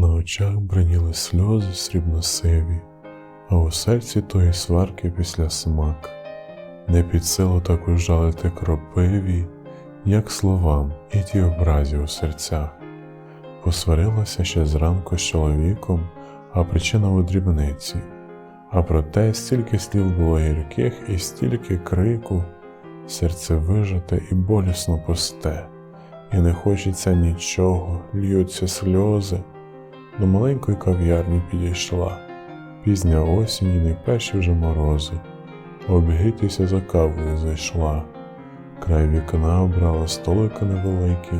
На очах бриніли сльози срібносиві, а у серці тої сварки після смак. Не під силу так ужалити кропиві, як словам і ті образі у серцях. Посварилася ще зранку з чоловіком, а причина у дрібниці. А проте стільки слів було гірких і стільки крику, серце вижате і болісно пусте, і не хочеться нічого, льються сльози. До маленької кав'ярні підійшла, пізня осінь і перші вже морози, обгитися за кавою зайшла, край вікна обрала столика невеликий,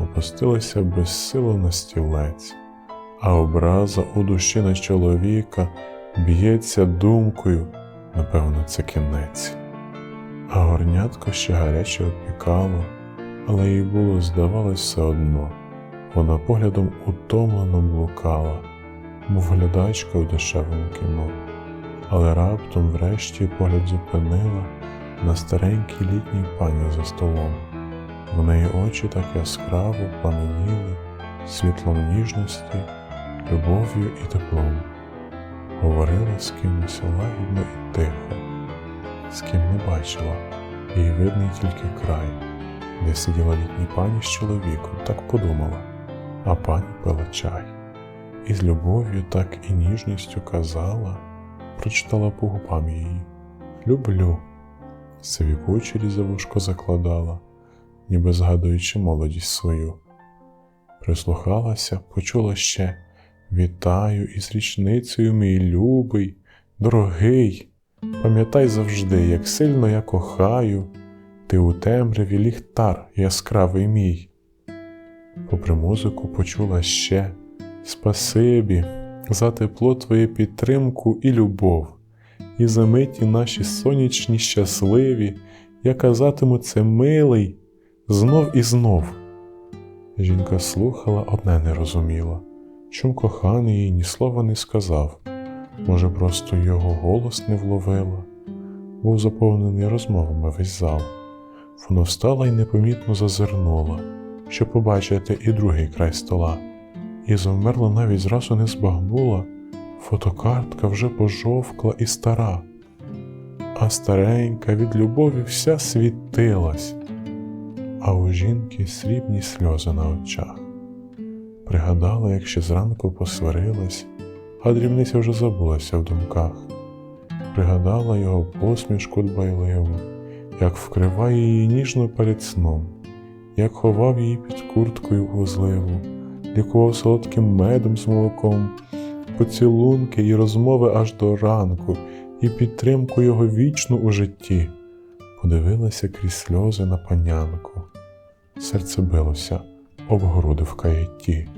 опустилася безсило на стілець, а образа у душі на чоловіка б'ється думкою, напевно, це кінець. А горнятко ще гаряче опікало, але їй було, здавалось, все одно. Вона поглядом утомлено блукала, мов глядачка у дешевому кіно, але раптом врешті погляд зупинила на старенькій літній пані за столом. В неї очі так яскраво пламеніли світлом ніжності, любов'ю і теплом. Говорила з кимось лагідно і тихо, з ким не бачила, їй видний тільки край, де сиділа літній пані з чоловіком, так подумала а пані пила чай. І з любов'ю так і ніжністю казала, прочитала по губам її Люблю. Сиві кучері за вушко закладала, ніби згадуючи молодість свою. Прислухалася, почула ще Вітаю із річницею, мій любий, дорогий. Пам'ятай завжди, як сильно я кохаю, ти у темряві ліхтар яскравий мій. Попри музику почула ще Спасибі за тепло твоє підтримку і любов, і за миті наші сонячні щасливі, я казатиму це милий, знов і знов. Жінка слухала, одне не розуміла, чом коханий їй ні слова не сказав, може, просто його голос не вловила, був заповнений розмовами весь зал. Вона встала і непомітно зазирнула щоб побачити і другий край стола, і завмерла навіть зразу не збагнула, фотокартка вже пожовкла і стара, а старенька від любові вся світилась, а у жінки срібні сльози на очах. Пригадала, як ще зранку посварилась, а дрібниця вже забулася в думках. Пригадала його посмішку дбайливу, як вкриває її ніжно перед сном як ховав її під курткою глузливу, лікував солодким медом з молоком, поцілунки і розмови аж до ранку, і підтримку його вічну у житті. Подивилася крізь сльози на панянку. Серце билося, об груди в каєтті.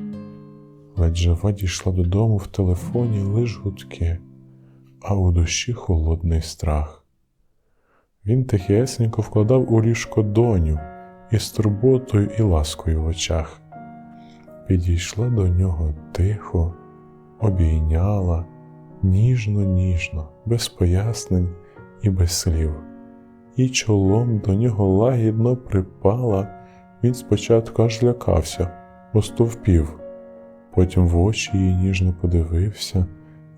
Ледь жива дійшла додому в телефоні лиш гудки, а у душі холодний страх. Він тихесенько вкладав у ліжко доню із турботою і ласкою в очах. Підійшла до нього тихо, обійняла, ніжно, ніжно, без пояснень і без слів, і чолом до нього лагідно припала, він спочатку аж лякався, остовпів, потім в очі її ніжно подивився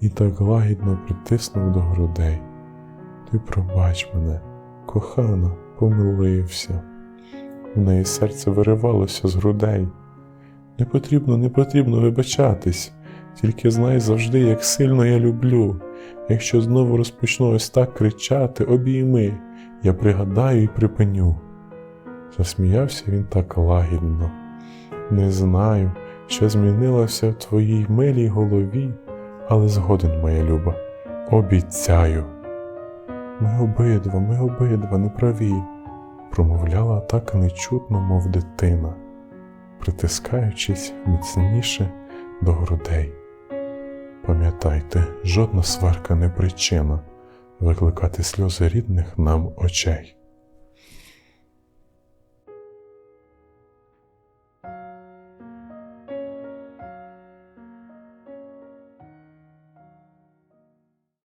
і так лагідно притиснув до грудей. Ти пробач мене, кохана, помилився. У неї серце виривалося з грудей. Не потрібно, не потрібно вибачатись, тільки знай завжди, як сильно я люблю. Якщо знову розпочну ось так кричати, обійми, я пригадаю і припиню. Засміявся він так лагідно. Не знаю, що змінилося в твоїй милій голові, але згоден, моя люба, обіцяю. Ми обидва, ми обидва не праві промовляла так нечутно, мов дитина, притискаючись міцніше до грудей. Пам'ятайте, жодна сварка не причина викликати сльози рідних нам очей.